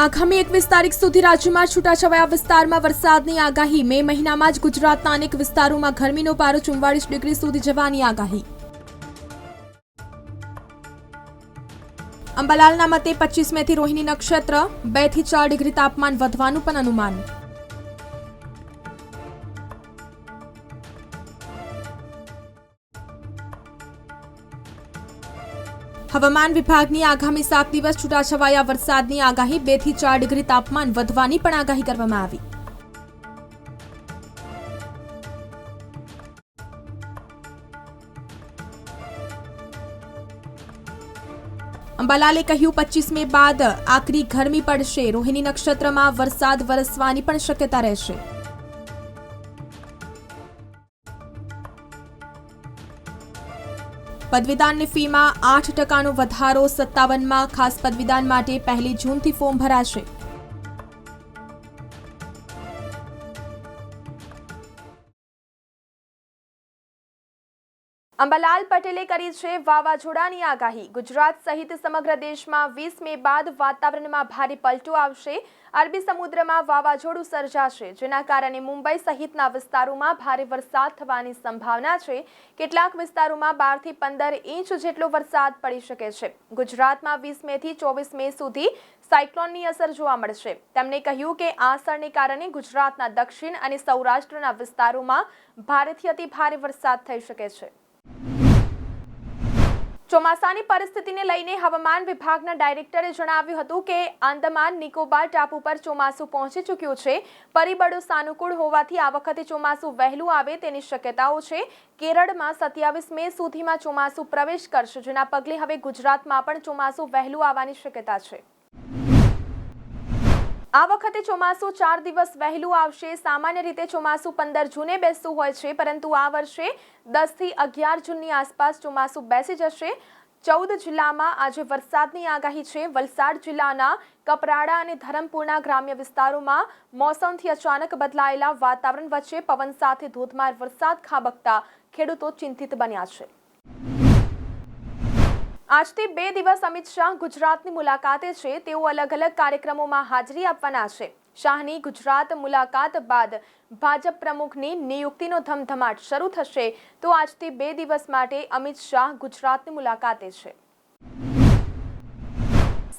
આગામી એકવીસ તારીખ સુધી રાજ્યમાં છૂટાછવાયા વિસ્તારમાં વરસાદની આગાહી. મે મહિનામાં જ ગુજરાતના અનેક વિસ્તારોમાં ગરમીનો પારો ચુમ્વાળીસ ડિગ્રી સુધી જવાની આગાહી. અંબાલાલના મતે પચીસ મેથી રોહિણી નક્ષત્ર બેથી ચાર ડિગ્રી તાપમાન વધવાનું પણ અનુમાન. હવામાન વિભાગની આગામી સાત દિવસ છૂટાછવાયા વરસાદની આગાહી, બેથી ચાર ડિગ્રી તાપમાન વધવાની પણ આગાહી કરવામાં આવી. અંબાલાલે કહ્યું પચીસ મે બાદ આકરી ગરમી પડશે. રોહિણી નક્ષત્રમાં વરસાદ વરસવાની પણ શક્યતા રહેશે. પદવીદાનની ફીમાં આઠ ટકાનો વધારો સત્તાવનમાં ખાસ પદવીદાન માટે પહેલી જૂનથી ફોર્મ ભરાશે. અંબાલાલ પટેલે કરી છે વાવાઝોડાની આગાહી. ગુજરાત સહિત સમગ્ર દેશમાં વીસ મે બાદ વાતાવરણમાં ભારે પલટો આવશે. અરબી સમુદ્રમાં વાવાઝોડું સર્જાશે, જેના કારણે મુંબઈ સહિતના વિસ્તારોમાં ભારે વરસાદ થવાની સંભાવના છે. કેટલાક વિસ્તારોમાં બારથી પંદર ઇંચ જેટલો વરસાદ પડી શકે છે. ગુજરાતમાં વીસ મે થી ચોવીસ મે સુધી સાયક્લોનની અસર જોવા મળશે. તેમણે કહ્યું કે આ અસરને કારણે ગુજરાતના દક્ષિણ અને સૌરાષ્ટ્રના વિસ્તારોમાં ભારેથી અતિ ભારે વરસાદ થઈ શકે છે. ચોમાસાની પરિસ્થિતિને લઈને હવામાન વિભાગના ડાયરેક્ટરે જણાવ્યું હતું કે આંદમાન નિકોબાર ટાપુ પર ચોમાસું પહોંચી ચૂક્યું છે. પરિબળો સાનુકૂળ હોવાથી આ વખતે ચોમાસું વહેલું આવે તેની શક્યતાઓ છે. કેરળમાં સત્યાવીસ મે સુધીમાં ચોમાસું પ્રવેશ કરશે, જેના પગલે હવે ગુજરાતમાં પણ ચોમાસું વહેલું આવવાની શક્યતા છે. આ વખતે ચોમાસું ચાર દિવસ વહેલું આવશે. સામાન્ય રીતે ચોમાસું પંદર જૂને બેસતું હોય છે, પરંતુ આ વર્ષે દસથી અગિયાર જૂનની આસપાસ ચોમાસું બેસી જશે. ચૌદ જિલ્લામાં આજે વરસાદની આગાહી છે. વલસાડ જિલ્લાના કપરાડા અને ધરમપુરના ગ્રામ્ય વિસ્તારોમાં મોસમથી અચાનક બદલાયેલા વાતાવરણ વચ્ચે પવન સાથે ધોધમાર વરસાદ ખાબકતા ખેડૂતો ચિંતિત બન્યા છે. આજથી બે દિવસ અમિત શાહ ગુજરાતની મુલાકાતે છે. તેઓ અલગ અલગ કાર્યક્રમોમાં હાજરી આપવાના છે. શાહની ગુજરાત મુલાકાત બાદ ભાજપ પ્રમુખની નિયુક્તિનો ધમધમાટ શરૂ થશે. તો આજથી બે દિવસ માટે અમિત શાહ ગુજરાતની મુલાકાતે છે.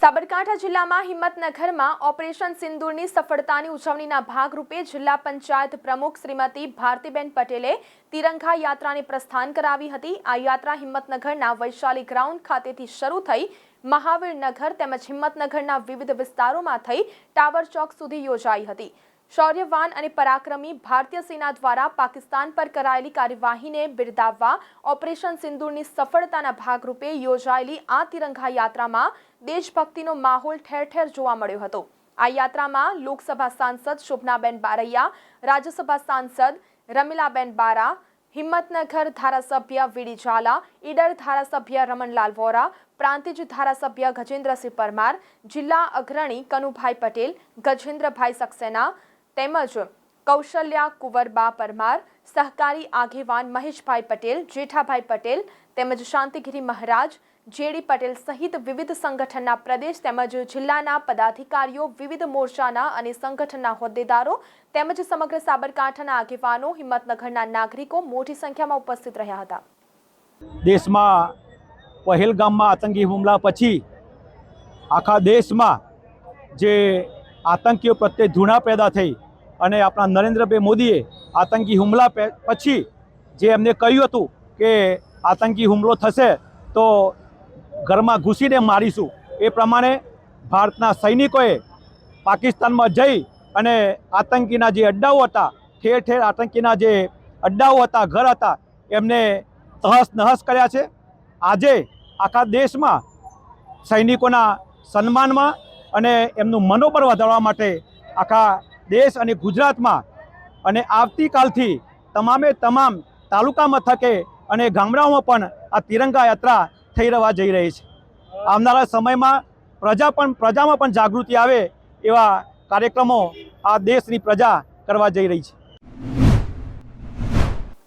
સાબરકાંઠા જિલ્લામાં હિંમતનગરમાં ઓપરેશન સિંદૂરની સફળતાની ઉજવણીના ભાગરૂપે જિલ્લા પંચાયત પ્રમુખ શ્રીમતી ભારતીબેન પટેલે તિરંગા યાત્રાને પ્રસ્થાન કરાવી હતી. આ યાત્રા હિંમતનગરના વૈશાલી ગ્રાઉન્ડ ખાતેથી શરૂ થઈ મહાવીરનગર તેમજ હિંમતનગરના વિવિધ વિસ્તારોમાં થઈ ટાવર ચોક સુધી યોજાઈ હતી. શૌર્યવાન અને પરાક્રમી ભારતીય સેના દ્વારા પાકિસ્તાન પર કરાયેલી કાર્યવાહીને બિરદાવવા ઓપરેશન સિંદૂરની સફળતાના ભાગરૂપે યોજાયેલી આ તિરંગા યાત્રામાં દેશભક્તિનો માહોલ ઠેર ઠેર જોવા મળ્યો હતો આ યાત્રામાં લોકસભા સાંસદ શોભનાબેન બારૈયા રાજ્યસભા સાંસદ રમીલાબેન બારા હિંમતનગર ધારાસભ્ય વીડી ઝાલા ઈડર ધારાસભ્ય રમણલાલ વોરા પ્રાંતિજ ધારાસભ્ય ગજેન્દ્રસિંહ પરમાર જિલ્લા અગ્રણી કનુભાઈ પટેલ ગજેન્દ્રભાઈ સક્સેના તેમજ કૌશલ્યા કુંવરબા પરમાર, સહકારી આગેવાન મહેશભાઈ પટેલ, જેઠાભાઈ પટેલ તેમજ શાંતિગીરી મહારાજ, જેડી પટેલ સહિત વિવિધ સંગઠનના પ્રદેશ તેમજ જિલ્લાના પદાધિકારીઓ, વિવિધ મોરચાના અને સંગઠનના હોદ્દેદારો તેમજ સમગ્ર સાબરકાંઠાના આગેવાનો, હિંમતનગરના નાગરિકો મોટી સંખ્યામાં ઉપસ્થિત રહ્યા હતા. દેશમાં પહેલગામમાં આતંકી હુમલા પછી આખા દેશમાં જે આતંકીઓ પ્રત્યે ધૂણા પેદા થઈ અને આપણા નરેન્દ્રભાઈ મોદીએ આતંકી હુમલા પછી જે એમને કહ્યું હતું કે આતંકી હુમલો થશે તો ઘરમાં ઘૂસીને મારીશું. એ પ્રમાણે ભારતના સૈનિકોએ પાકિસ્તાનમાં જઈ અને આતંકીના જે અડ્ડાઓ હતા, ઠેર ઠેર આતંકીના જે અડ્ડાઓ હતા, ઘર હતા, એમને તહસ નહસ કર્યા છે. આજે આખા દેશમાં સૈનિકોના સન્માનમાં અને એમનું મનોબળ વધારવા માટે આખા દેશ અને ગુજરાતમાં અને આવતીકાલથી તમામે તમામ તાલુકા મથકે અને ગામડાઓમાં પણ આ તિરંગા યાત્રા થઈ રહેવા જઈ રહી છે. આવનારા સમયમાં પ્રજા પણ, પ્રજામાં પણ જાગૃતિ આવે એવા કાર્યક્રમો આ દેશની પ્રજા કરવા જઈ રહી છે.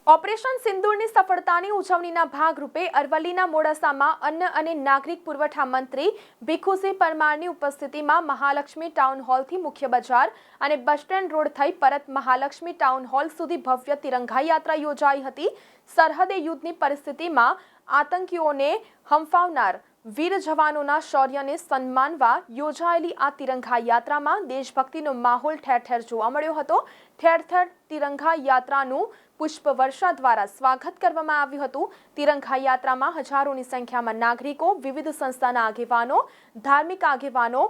ઓપરેશન સિંદૂરની સફળતાની ઉજવણીના ભાગરૂપે અરવલ્લીના મોડાસામાં અન્ન અને નાગરિક પુરવઠા મંત્રી ભીખુસિંહ પરમારની ઉપસ્થિતિમાં મહાલક્ષ્મી ટાઉન હોલથી મુખ્ય બજાર અને બસ સ્ટેન્ડ રોડ થઈ પરત મહાલક્ષ્મી ટાઉન હોલ સુધી ભવ્ય તિરંગા યાત્રા યોજાઈ હતી. સરહદે યુદ્ધની પરિસ્થિતિમાં આતંકીઓને હંફાવનાર વીર જવાનોના શૌર્યને સન્માનવા યોજાયેલી આ તિરંગા યાત્રામાં દેશભક્તિનો માહોલ ઠેર ઠેર જોવા મળ્યો હતો. ઠેર ઠેર તિરંગા યાત્રાનું પુષ્પવર્ષા દ્વારા સ્વાગત કરવામાં આવ્યું હતું. તિરંગા યાત્રામાં હજારોની સંખ્યામાં નાગરિકો, વિવિધ સંસ્થાના આગેવાનો, ધાર્મિક આગેવાનો,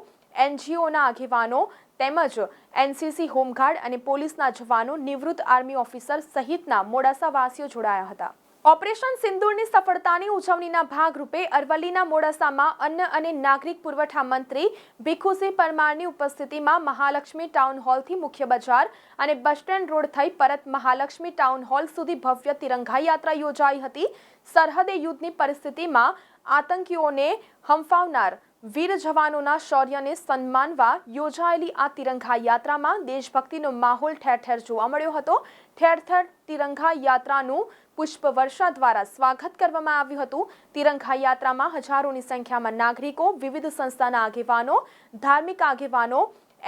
એનજીઓના આગેવાનો તેમજ એનસીસી હોમગાર્ડ અને પોલીસના જવાનો, નિવૃત્ત આર્મી ઓફિસર સહિતના મોડાસાવાસીઓ જોડાયા હતા. ઓપરેશન સિંદૂરની સફળતાની ઉજવણીના ભાગરૂપે અરવલ્લીના મોડાસામાં અન્ન અને નાગરિક પુરવઠા મંત્રી ભીખુસિંહ પરમારની ઉપસ્થિતિમાં મહાલક્ષ્મી ટાઉન હોલથી મુખ્ય બજાર અને બસ સ્ટેન્ડ રોડ થઈ પરત મહાલક્ષ્મી ટાઉન હોલ સુધી ભવ્ય તિરંગા યાત્રા યોજાઈ હતી. સરહદે યુદ્ધની પરિસ્થિતિમાં આતંકીઓને હંફાવનાર વીર જવાનોના શૌર્યને સન્માનવા યોજાયેલી આ તિરંગા યાત્રામાં દેશભક્તિનો માહોલ ઠેર ઠેર જોવા મળ્યો હતો. ઠેર ઠેર તિરંગા યાત્રાનું પુષ્પવર્ષા દ્વારા સ્વાગત કરવામાં આવ્યું હતું. તિરંગા યાત્રામાં હજારોની સંખ્યામાં નાગરિકો, વિવિધ સંસ્થાના આગેવાનો, ધાર્મિક આગેવાનો,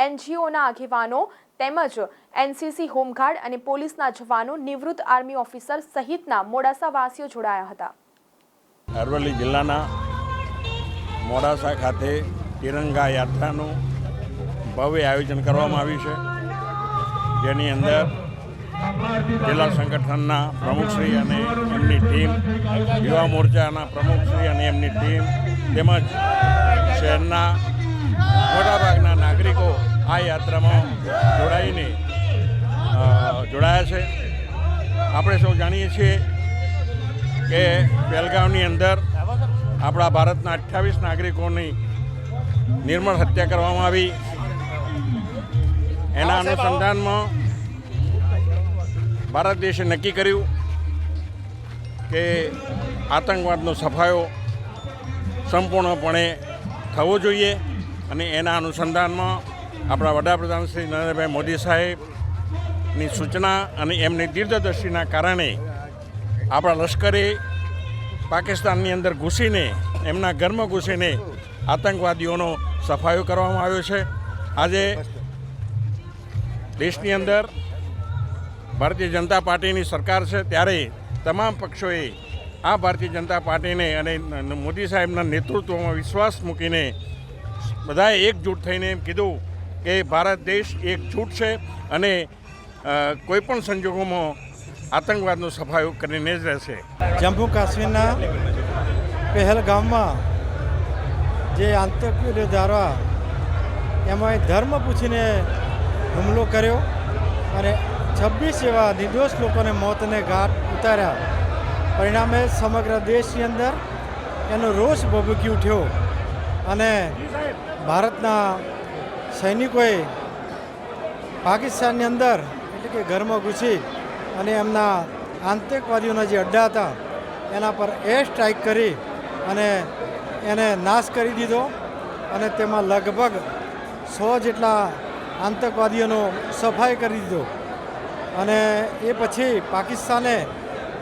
એનજીઓના આગેવાનો તેમજ એનસીસી હોમગાર્ડ અને પોલીસના જવાનો, નિવૃત્ત આર્મી ઓફિસર સહિતના મોડાસાવાસીઓ જોડાયા હતા. અરવલ્લી જિલ્લાના મોડાસા ખાતે તિરંગા યાત્રાનું ભવ્ય આયોજન કરવામાં આવ્યું છે. જેની અંદર જિલ્લા સંગઠનના પ્રમુખશ્રી અને એમની ટીમ, યુવા મોરચાના પ્રમુખશ્રી અને એમની ટીમ તેમજ શહેરના મોટાભાગના નાગરિકો આ યાત્રામાં જોડાઈને જોડાયા છે. આપણે સૌ જાણીએ છીએ કે પહેલગામની અંદર આપણા ભારતના અઠ્યાવીસ નાગરિકોની નિર્મળ હત્યા કરવામાં આવી. એના અનુસંધાનમાં ભારત દેશે નક્કી કર્યું કે આતંકવાદનો સફાયો સંપૂર્ણપણે થવો જોઈએ અને એના અનુસંધાનમાં આપણા વડાપ્રધાન શ્રી નરેન્દ્રભાઈ મોદી સાહેબની સૂચના અને એમની દીર્ઘદર્શિના કારણે આપણા લશ્કરે પાકિસ્તાનની અંદર ઘૂસીને, એમના ઘરમાં ઘૂસીને આતંકવાદીઓનો સફાયો કરવામાં આવ્યો છે. આજે દેશની અંદર ભારતીય જનતા પાર્ટીની સરકાર છે ત્યારે તમામ પક્ષોએ આ ભારતીય જનતા પાર્ટીને અને મોદી સાહેબના નેતૃત્વમાં વિશ્વાસ મૂકીને બધાએ એકજૂટ થઈને એમ કીધું કે ભારત દેશ એકજૂટ છે અને કોઈપણ સંજોગોમાં આતંકવાદનો સફાયો કરીને જ રહેશે. જમ્મુ કાશ્મીરના પહેલગામમાં જે આતંકવાદીઓ દ્વારા એમાં ધર્મ પૂછીને હુમલો કર્યો અને છવ્વીસ એવા નિર્દોષ લોકોને મોતને ઘાટ ઉતાર્યા. પરિણામે સમગ્ર દેશની અંદર એનો રોષ ભભૂકી ઉઠ્યો અને ભારતના સૈનિકોએ પાકિસ્તાનની અંદર એટલે કે ઘરમાં ઘૂસી અને એમના આતંકવાદીઓના જે અડ્ડા હતા, એના પર એર સ્ટ્રાઇક કરી અને એને નાશ કરી દીધો અને તેમાં લગભગ સો જેટલા આતંકવાદીઓનો સફાઈ કરી દીધો. અને એ પછી પાકિસ્તાને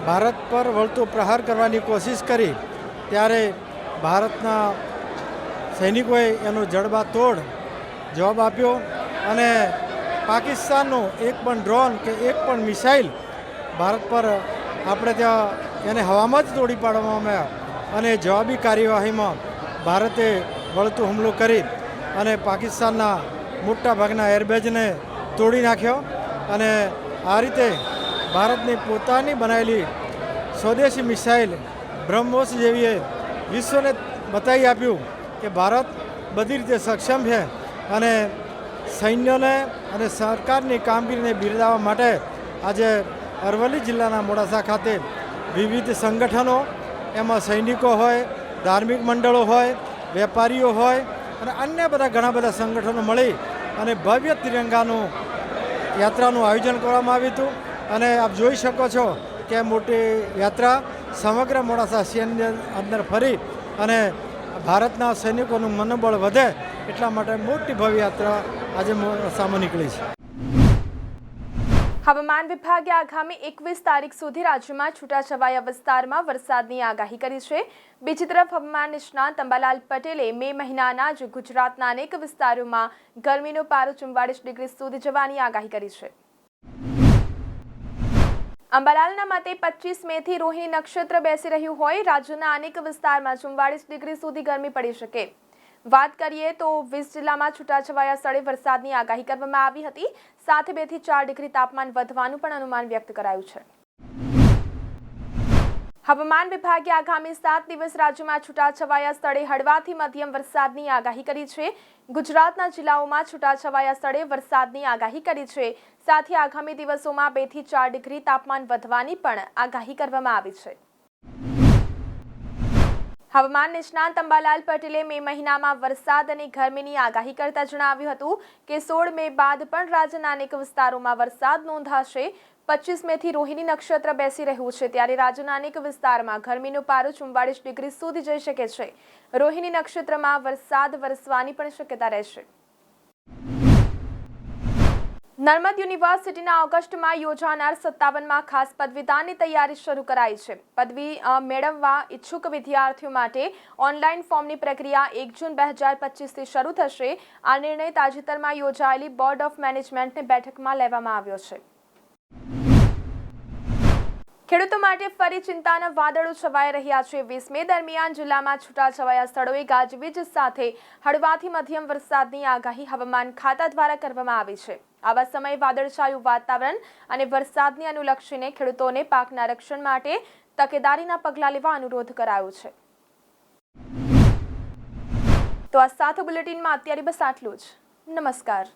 ભારત પર વળતો પ્રહાર કરવાની કોશિશ કરી, ત્યારે ભારતના સૈનિકોએ એનો જડબાતોડ જવાબ આપ્યો અને પાકિસ્તાનનો એક પણ ડ્રોન કે એક પણ મિસાઇલ ભારત પર આપણે ત્યાં એને હવામાં જ તોડી પાડવામાં આવ્યા અને જવાબી કાર્યવાહીમાં ભારતે વળતો હુમલો કરી અને પાકિસ્તાનના મોટા ભાગના એરબેઝને તોડી નાખ્યો અને આ રીતે ભારતની પોતાની બનાવેલી સ્વદેશી મિસાઇલ બ્રહ્મોસ જેવીએ વિશ્વને બતાવી આપ્યું કે ભારત બધી રીતે સક્ષમ છે અને સૈન્યને અને સરકારની કામગીરીને બિરદાવવા માટે આજે અરવલ્લી જિલ્લાના મોડાસા ખાતે વિવિધ સંગઠનો, એમાં સૈનિકો હોય, ધાર્મિક મંડળો હોય, વેપારીઓ હોય અને અન્ય બધા ઘણા બધા સંગઠનો મળી અને ભવ્ય તિરંગાનું યાત્રાનું આયોજન કરવામાં આવ્યું હતું. અને આપ જોઈ શકો છો કે મોટી યાત્રા સમગ્ર મોડાસા શહેરની અંદર ફરી અને ભારતના સૈનિકોનું મનોબળ વધે એટલા માટે મોટી ભવ્ય યાત્રા આજે મોડાસામાં નીકળી છે. હવામાન વિભાગે આગામી એકવીસ તારીખ સુધી રાજ્યમાં છૂટાછવાયા વિસ્તારમાં વરસાદની આગાહી કરી છે. બીજી તરફ હવામાન નિષ્ણાંત અંબાલાલ પટેલે મે મહિનાના જ ગુજરાતના અનેક વિસ્તારોમાં ગરમીનો પારો ચુમ્વાળીસ ડિગ્રી સુધી જવાની આગાહી કરી છે. અંબાલાલના મતે પચીસ મેથી રોહિણી નક્ષત્ર બેસી રહ્યું હોય. રાજ્યના અનેક વિસ્તારમાં ચુમ્વાળીસ ડિગ્રી સુધી ગરમી પડી શકે. વાત કરીએ તો વીસ જિલ્લામાં છૂટાછવાયા સ્થળે વરસાદની આગાહી કરવામાં આવી હતી. સાથે બેથી ચાર ડિગ્રી તાપમાન વધવાનું પણ અનુમાન વ્યક્ત કરાયું છે. હવામાન વિભાગે આગામી સાત દિવસ રાજ્યમાં છૂટાછવાયા સ્થળે હળવાથી મધ્યમ વરસાદની આગાહી કરી છે. ગુજરાતના જિલ્લાઓમાં છૂટાછવાયા સ્થળે વરસાદની આગાહી કરી છે. સાથે આગામી દિવસોમાં બેથી ચાર ડિગ્રી તાપમાન વધવાની પણ આગાહી કરવામાં આવી છે. હવામાન નિષ્ણાંત અંબાલાલ પટેલે મે મહિનામાં વરસાદ અને ગરમીની આગાહી કરતા જણાવ્યું હતું કે સોળ મે બાદ પણ રાજ્યના અનેક વિસ્તારોમાં વરસાદ નોંધાશે. પચીસ મેથી રોહિણી નક્ષત્ર બેસી રહ્યું છે ત્યારે રાજ્યના અનેક વિસ્તારમાં ગરમીનો પારો ચુમ્વાળીસ ડિગ્રી સુધી જઈ શકે છે. રોહિણી નક્ષત્રમાં વરસાદ વરસવાની પણ શક્યતા રહેશે. નર્મદ યુનિવર્સિટીના ઓગસ્ટમાં યોજાનાર સત્તાવનમાં ખાસ પદવીદાનની તૈયારી શરૂ કરાઈ છે. પદવી મેળવવા ઈચ્છુક વિદ્યાર્થીઓ માટે ઓનલાઈન ફોર્મની પ્રક્રિયા એક જૂન બે હજાર પચીસથી શરૂ થશે. આ નિર્ણય તાજેતરમાં યોજાયેલી બોર્ડ ઓફ મેનેજમેન્ટની બેઠકમાં લેવામાં આવ્યો છે. ખેડૂતો માટે ફરી ચિંતાના વાદળો છવાઈ રહ્યા છે. વીસ મે દરમિયાન જિલ્લામાં છૂટાછવાયા સ્થળોએ ગાજવીજ સાથે હળવાથી મધ્યમ વરસાદની આગાહી હવામાન ખાતા દ્વારા કરવામાં આવી છે. આવા સમયે વાદળછાયું વાતાવરણ અને વરસાદને અનુલક્ષીને ખેડૂતોને પાકના રક્ષણ માટે તકેદારીના પગલાં લેવા અનુરોધ કરાયો છે. તો આ સાથે બુલેટિનમાં અત્યારે બસ આટલું જ. નમસ્કાર.